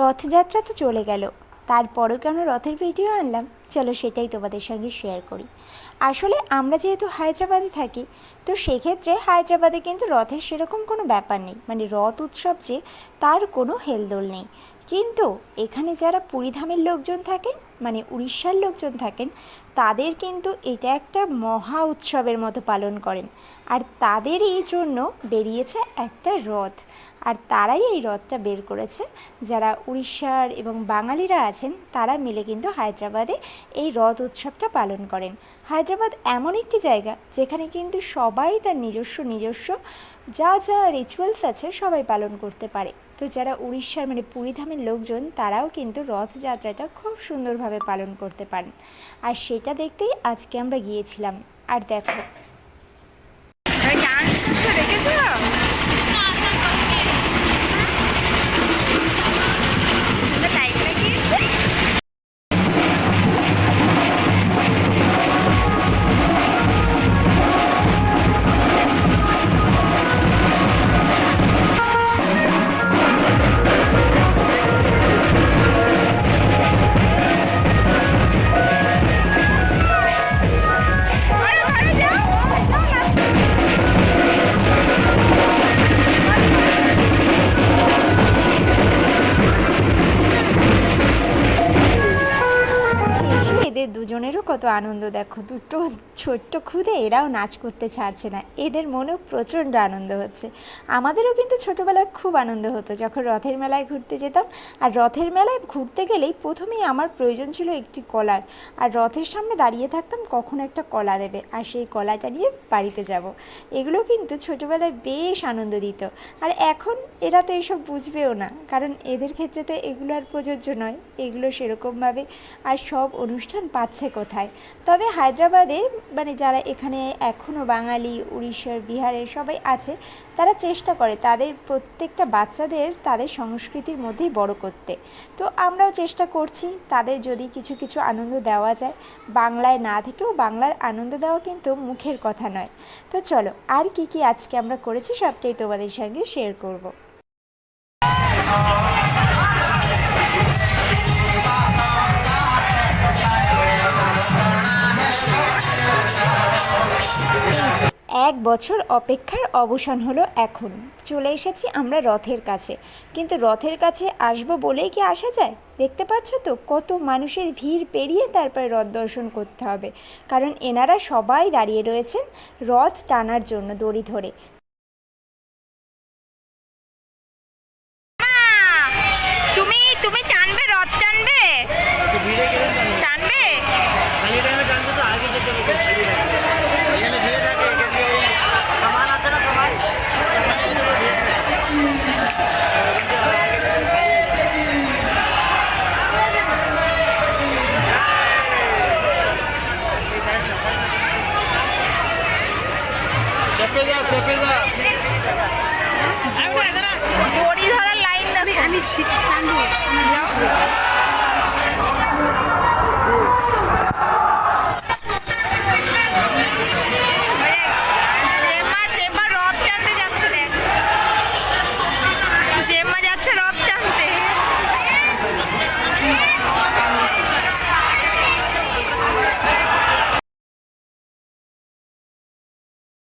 রথযাত্রা তো চলে গেল। তারপরও কেন রথের ভিডিও আনলাম? চলো সেটাই তোমাদের সঙ্গে শেয়ার করি। আসলে আমরা যেহেতু হায়দ্রাবাদে থাকি, তো সেক্ষেত্রে হায়দ্রাবাদে কিন্তু রথের সেরকম কোনো ব্যাপার নেই। মানে রথ উৎসব যে, তার কোনো হেলদোল নেই। কিন্তু এখানে যারা পুরীধামের লোকজন থাকেন মানে উড়িষ্যার লোকজন থাকেন, তাদের কিন্তু এটা একটা মহা উৎসবের মতো পালন করেন। আর তাদের এই জন্য বেরিয়েছে একটা রথ। আর তারাই এই রথটা বের করেছে। যারা উড়িষ্যার এবং বাঙালিরা আছেন, তারা মিলে কিন্তু হায়দ্রাবাদে এই রথ উৎসবটা পালন করেন। হায়দ্রাবাদ এমন একটি জায়গা যেখানে কিন্তু সবাই তার নিজস্ব নিজস্ব যা যা রিচুয়ালস আছে সবাই পালন করতে পারে। তো যারা উড়িষ্যার মানে পুরীধামের লোকজন তারাও কিন্তু রথযাত্রাটা খুব সুন্দরভাবে পালন করতে পারেন। আর সেটা দেখতেই আজকে আমরা গিয়েছিলাম। আর দেখো। কত আনন্দ দেখো। দুটো ছোট্ট খুদে এরাও নাচ করতে ছাড়ছে না। এদের মনেও প্রচণ্ড আনন্দ হচ্ছে। আমাদেরও কিন্তু ছোটোবেলায় খুব আনন্দ হতো যখন রথের মেলায় ঘুরতে যেতাম। আর রথের মেলায় ঘুরতে গেলেই প্রথমেই আমার প্রয়োজন ছিল একটি কলার। আর রথের সামনে দাঁড়িয়ে থাকতাম কখন একটা কলা দেবে। আর সেই কলাটা নিয়ে বাড়িতে যাব। এগুলো কিন্তু ছোটোবেলায় বেশ আনন্দ দিত। আর এখন এরা তো এসব বুঝবেও না। কারণ এদের ক্ষেত্রে তো এগুলো আর প্রযোজ্য নয়। এগুলো সেরকমভাবে আর সব অনুষ্ঠান পাচ্ছে কোথায়? তবে হায়দ্রাবাদে মানে যারা এখানে এখনও বাঙালি, উড়িষ্যার, বিহারের সবাই আছে, তারা চেষ্টা করে তাদের প্রত্যেকটা বাচ্চাদের তাদের সংস্কৃতির মধ্যেই বড় করতে। তো আমরাও চেষ্টা করছি তাদের যদি কিছু কিছু আনন্দ দেওয়া যায়। বাংলায় না থেকেও বাংলার আনন্দ দেওয়া কিন্তু মুখের কথা নয়। তো চলো, আর কি কি আজকে আমরা করেছি সবটাই তোমাদের সঙ্গে শেয়ার করব। এক বছর অপেক্ষার অবসান হলো এখন। চলে এসেছি আমরা রথের কাছে। কিন্তু রথের কাছে আসব বলেই কি আসা যায়? দেখতে পাচ্ছ তো কত মানুষের ভিড় পেরিয়ে তারপরে রথ দর্শন করতে হবে। কারণ এনারা সবাই দাঁড়িয়ে রয়েছেন রথ টানার জন্য দড়ি ধরে। তুমি তুমি টানবে রথ টানবে? টানবে? খালি তো আগে যেতে হবে। দড়ি